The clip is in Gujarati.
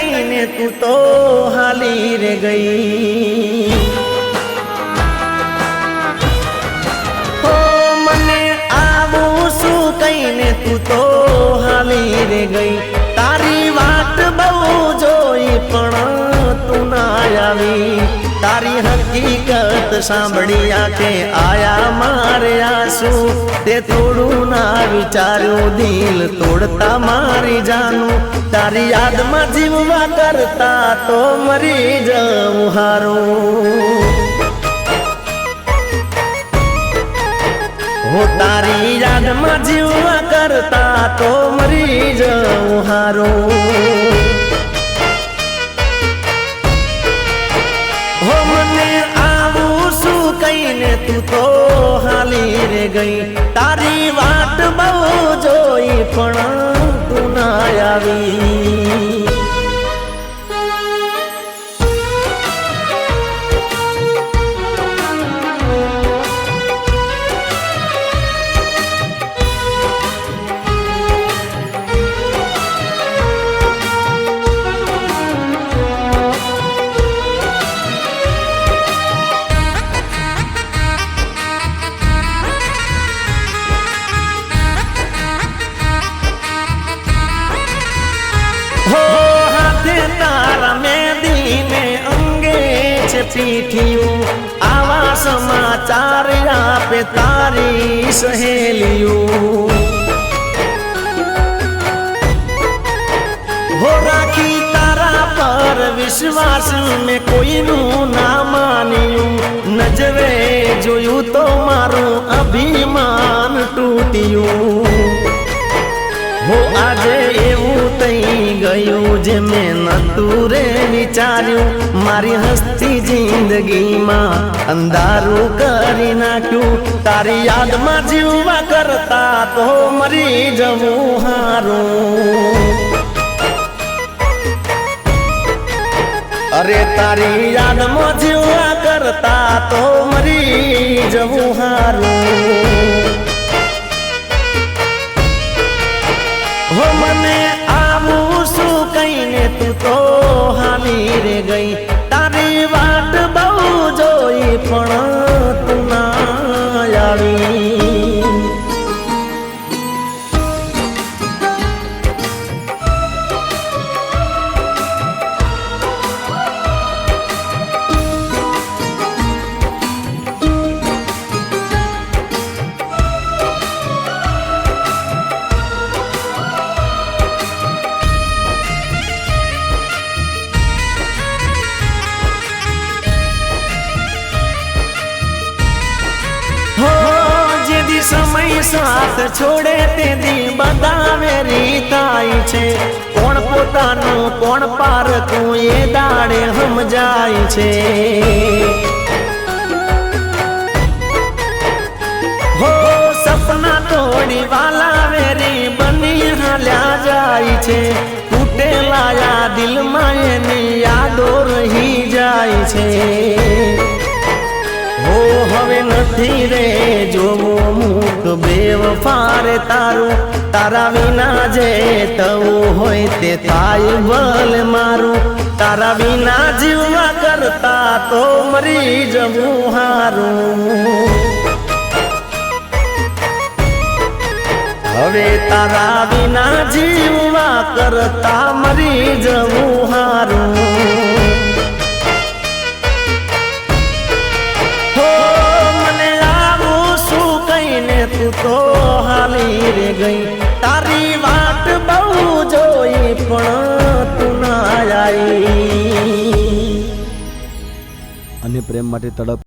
કહીને તું તો હાલી રે ગઈ. હો, મને આવું શું કહીને તું તો હાલી રે ગઈ? સાંભળી આંખે આયા મારે આંસુ. તે થોડું ના વિચાર્યું, દિલ તોડતા મારી જાનું. તારી યાદમાં જીવવા કરતા તો મરી જવું હારું. હો તારી યાદમાં જીવવા કરતા તો મરી જવું હારું. શું કહીને તું તો હાલી રે ગઈ. તારી વાટ બહુ જોઈ પણ છે પીઠિયું આવા સમાચાર આપે તારી સહેલિયું. રાખી તારા પર વિશ્વાસ મેં કોઈનું ના માન્યું. નજરે જોયું તો મારું અભિમાન તૂટ્યું. હો આજે થઈ ગયું જે મેં નતું વિચાર્યું. મારી હસ્તી જિંદગીમાં અંધારું કરી નાખ્યું. તારી યાદમાં જીવવા કરતા તો મરી જવું હારું. અરે તારી યાદમાં જીવવા કરતા તો મરી જવું હારું. હો મને તું હામી રે ગઈ. સાથ છોડે તેદી બતાવે રીતાય છે. કોણ પોતાનું, કોણ પારકું એ દાડે સમજાય છે. સપના તોડી વાલા વેરી બની હાલ્યા જાય છે. નથી રે જોવું મુખ બેવફાર તારું. તારા વિના જે તવું હોય તે થાય ભલ મારું. તારા વિના જીવવા કરતા તો મરી જવું હારું. હવે તારા વિના જીવવા કરતા મરી જવું હારું. હાલી રે ગઈ. તારી વાત બહુ જોઈ પણ તું ના આવી અને પ્રેમ માટે તડપ